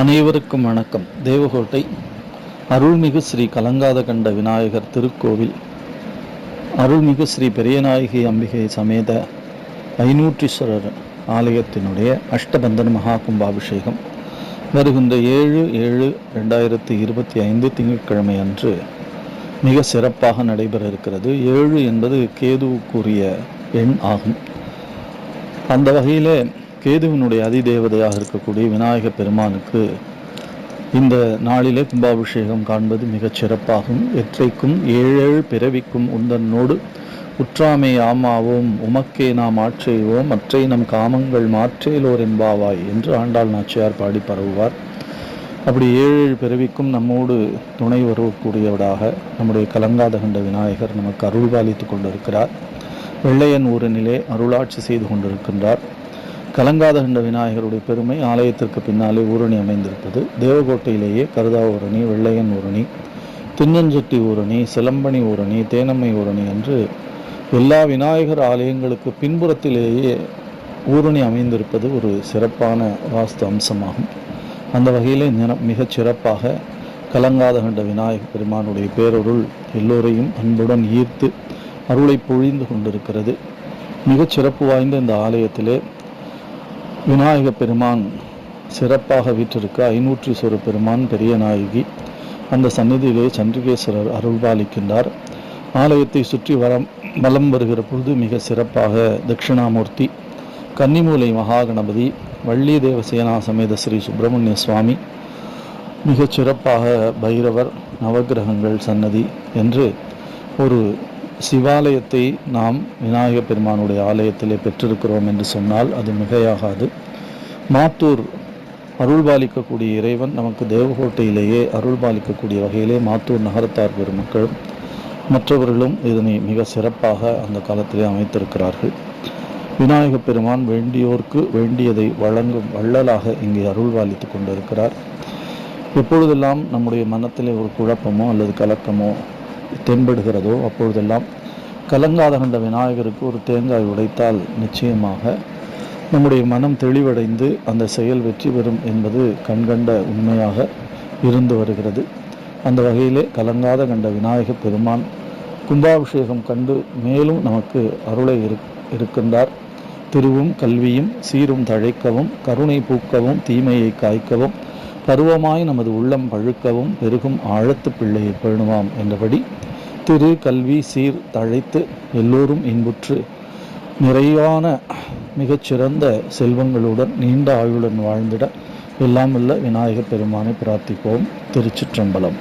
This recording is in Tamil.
அனைவருக்கும் வணக்கம். தேவகோட்டை அருள்மிகு ஸ்ரீ கலங்காத கண்ட விநாயகர் திருக்கோவில். அருள்மிகு ஸ்ரீ பெரியநாயகி அம்பிகை சமேத ஐநூற்றீஸ்வரர் ஆலயத்தினுடைய அஷ்டபந்தன் மகா கும்பாபிஷேகம். வருகின்ற ஏழு ஏழு ரெண்டாயிரத்தி இருபத்தி ஐந்து திங்கட்கிழமை அன்று மிக சிறப்பாக நடைபெற இருக்கிறது. ஏழு என்பது கேதுவுக்குரிய எண் ஆகும். அந்த வகையிலே கேதுவினுடைய அதிதேவதையாக இருக்கக்கூடிய விநாயக பெருமானுக்கு இந்த நாளிலே கும்பாபிஷேகம் காண்பது மிகச் சிறப்பாகும். எற்றைக்கும் ஏழேழு பிறவிக்கும் உந்தன்னோடு உற்றாமை ஆமாவோம் உமக்கே நாம் ஆட்செய்வோம் மற்றை நம் காமங்கள் மாற்றேலோர் என்பாவாய் என்று ஆண்டாள் நாச்சியார் பாடி பரவுவார். அப்படி ஏழு பிறவிக்கும் நம்மோடு துணை வரக்கூடியவராக நம்முடைய கலங்காத கண்ட விநாயகர் நமக்கு அருள்பாலித்து கொண்டிருக்கிறார். வெள்ளையன் ஊரனிலே அருளாட்சி செய்து கொண்டிருக்கின்றார். கலங்காதகண்ட விநாயகருடைய பெருமை ஆலயத்திற்கு பின்னாலே ஊரணி அமைந்திருப்பது. தேவகோட்டையிலேயே கருதா ஊரணி வெள்ளையன் ஊரணி தின்னஞ்சட்டி ஊரணி சிலம்பணி ஊரணி தேனம்மை ஊரணி என்று எல்லா விநாயகர் ஆலயங்களுக்கு பின்புறத்திலேயே ஊரணி அமைந்திருப்பது ஒரு சிறப்பான வாஸ்து அம்சமாகும். அந்த வகையில் மிகச் சிறப்பாக கலங்காத கண்ட விநாயகர் பெருமானுடைய பேரருள் எல்லோரையும் அன்புடன் ஈர்த்து அருளை பொழிந்து கொண்டிருக்கிறது. மிகச் சிறப்பு வாய்ந்த இந்த ஆலயத்திலே விநாயக பெருமான் சிறப்பாக வீற்றிருக்க ஐநூற்றீஸ்வர பெருமான் பெரிய நாயகி. அந்த சந்நிதியிலே சண்டிகேஸ்வரர் அருள்பாலிக்கின்றார். ஆலயத்தை சுற்றி வரம் வலம் வருகிற பொழுது மிக சிறப்பாக தட்சிணாமூர்த்தி கன்னிமூலை மகாகணபதி வள்ளி தேவசேனா சமேத ஸ்ரீ சுப்பிரமணிய சுவாமி மிகச் சிறப்பாக பைரவர் நவக்கிரகங்கள் சன்னதி என்று ஒரு சிவாலயத்தை நாம் விநாயக பெருமானுடைய ஆலயத்திலே பெற்றிருக்கிறோம் என்று சொன்னால் அது மிகையாகாது. மாத்தூர் அருள்பாலிக்கக்கூடிய இறைவன் நமக்கு தேவகோட்டையிலேயே அருள்பாலிக்கக்கூடிய வகையிலே மாத்தூர் நகரத்தார் பெருமக்கள் மற்றவர்களும் இதனை மிக சிறப்பாக அந்த காலத்திலே அமைத்திருக்கிறார்கள். விநாயக பெருமான் வேண்டியோர்க்கு வேண்டியதை வழங்கும் வள்ளலாக இங்கே அருள்பாலித்து கொண்டிருக்கிறார். எப்பொழுதெல்லாம் நம்முடைய மனத்திலே ஒரு குழப்பமோ அல்லது கலக்கமோ தென்படுகிறதோ அப்பொழுதெல்லாம் கலங்காத கண்ட விநாயகருக்கு ஒரு தேங்காய் உடைத்தால் நிச்சயமாக நம்முடைய மனம் தெளிவடைந்து அந்த செயல் வெற்றி பெறும் என்பது கண்கண்ட உண்மையாக இருந்து வருகிறது. அந்த வகையிலே கலங்காத கண்ட விநாயக பெருமான் கும்பாபிஷேகம் கண்டு மேலும் நமக்கு அருளை இரு இருக்கின்றார். திருவும் கல்வியும் சீரும் தழைக்கவும் கருணை பூக்கவும் தீமையை காய்க்கவும் பருவமாய் நமது உள்ளம் பழுக்கவும் பெருகும் ஆழத்து பிள்ளையை பேணுவாம் என்றபடி திரு கல்வி சீர் தழைத்து எல்லோரும் இன்புற்று நிறைவான மிகச்சிறந்த செல்வங்களுடன் நீண்ட ஆயுளுடன் வாழ்ந்திட எல்லாம் உள்ள விநாயகப் பெருமானை பிரார்த்திப்போம். திருச்சிற்றம்பலம்.